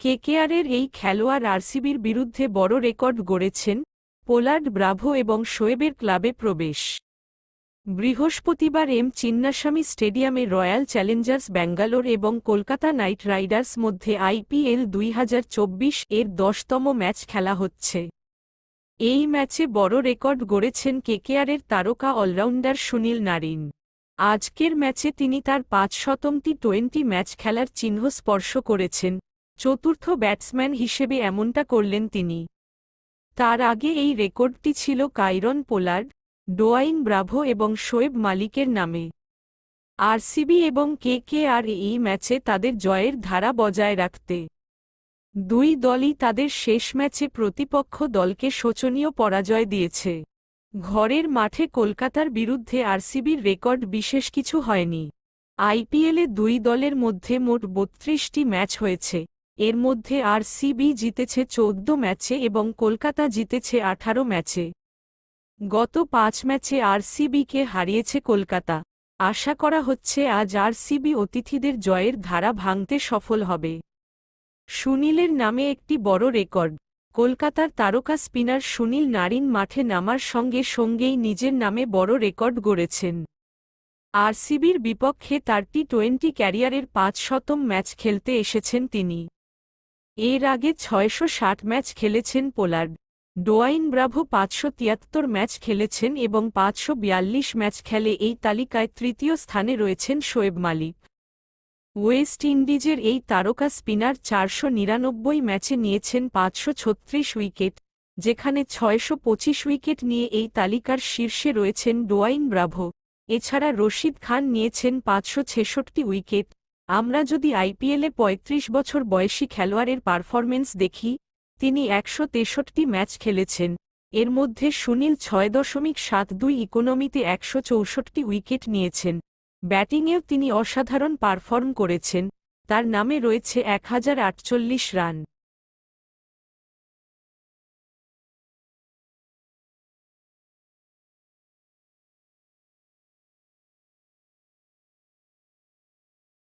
কেকেআরের এই খেলোয়াড় আরসিবির বিরুদ্ধে বড় রেকর্ড গড়েছেন পোলার্ড, ব্রাভো এবং শোয়েবের ক্লাবে প্রবেশ। বৃহস্পতিবার এম চিন্নাস্বামী স্টেডিয়ামে রয়্যাল চ্যালেঞ্জার্স ব্যাঙ্গালোর এবং কলকাতা নাইট রাইডার্স মধ্যে আইপিএল দুই হাজার চব্বিশ এর দশতম ম্যাচ খেলা হচ্ছে। এই ম্যাচে বড় রেকর্ড গড়েছেন কেকেআরের তারকা অলরাউন্ডার সুনীল নারিন। আজকের ম্যাচে তিনি তার পাঁচ শতমটি টোয়েন্টি ম্যাচ খেলার চিহ্ন স্পর্শ করেছেন। চতুর্থ ব্যাটসম্যান হিসেবে এমনটা করলেন তিনি। তার আগে এই রেকর্ডটি ছিল কাইরন পোলার্ড, ডোয়াইন ব্রাভো এবং শোয়েব মালিকের নামে। আরসিবি এবং কে কে আর এই ম্যাচে তাদের জয়ের ধারা বজায় রাখতে। দুই দলই তাদের শেষ ম্যাচে প্রতিপক্ষ দলকে শোচনীয় পরাজয় দিয়েছে। ঘরের মাঠে কলকাতার বিরুদ্ধে আরসিবির রেকর্ড বিশেষ কিছু হয়নি। আইপিএলে দুই দলের মধ্যে মোট বত্রিশটি ম্যাচ হয়েছে। এর মধ্যে আরসিবি জিতেছে চৌদ্দ ম্যাচে এবং কলকাতা জিতেছে আঠারো ম্যাচে। গত পাঁচ ম্যাচে আরসিবিকে হারিয়েছে কলকাতা। আশা করা হচ্ছে আজ আরসিবি অতিথিদের জয়ের ধারা ভাঙতে সফল হবে। সুনীলের নামে একটি বড় রেকর্ড। কলকাতার তারকা স্পিনার সুনীল নারিন মাঠে নামার সঙ্গে সঙ্গেই নিজের নামে বড় রেকর্ড গড়েছেন। আরসিবির বিপক্ষে তার টি টোয়েন্টি ক্যারিয়ারের পাঁচ শতম ম্যাচ খেলতে এসেছেন তিনি। এর আগে ছয়শো ষাট ম্যাচ খেলেছেন পোলার্ড। ডোয়াইন ব্রাভো পাঁচশো তিয়াত্তর ম্যাচ খেলেছেন এবং পাঁচশো বিয়াল্লিশ ম্যাচ খেলে এই তালিকায় তৃতীয় স্থানে রয়েছেন শোয়েব মালিক। ওয়েস্ট ইন্ডিজের এই তারকা স্পিনার চারশো নিরানব্বই ম্যাচে নিয়েছেন পাঁচশো ছত্রিশ উইকেট, যেখানে ছয়শো পঁচিশ উইকেট নিয়ে এই তালিকার শীর্ষে রয়েছেন ডোয়াইন ব্রাভো। এছাড়া রশিদ খান নিয়েছেন পাঁচশো ছেষট্টি উইকেট আমরা যদি আইপিএলে ৩৫ বছর বয়সী খেলোয়াড়ের পারফরমেন্স দেখি, তিনি একশো তেষট্টি ম্যাচ খেলেছেন। এর মধ্যে সুনীল ছয় দশমিক সাত দুই ইকোনমিতে একশো চৌষট্টি উইকেট নিয়েছেন। ব্যাটিংয়েও তিনি অসাধারণ পারফর্ম করেছেন। তার নামে রয়েছে এক হাজার আটচল্লিশ রান।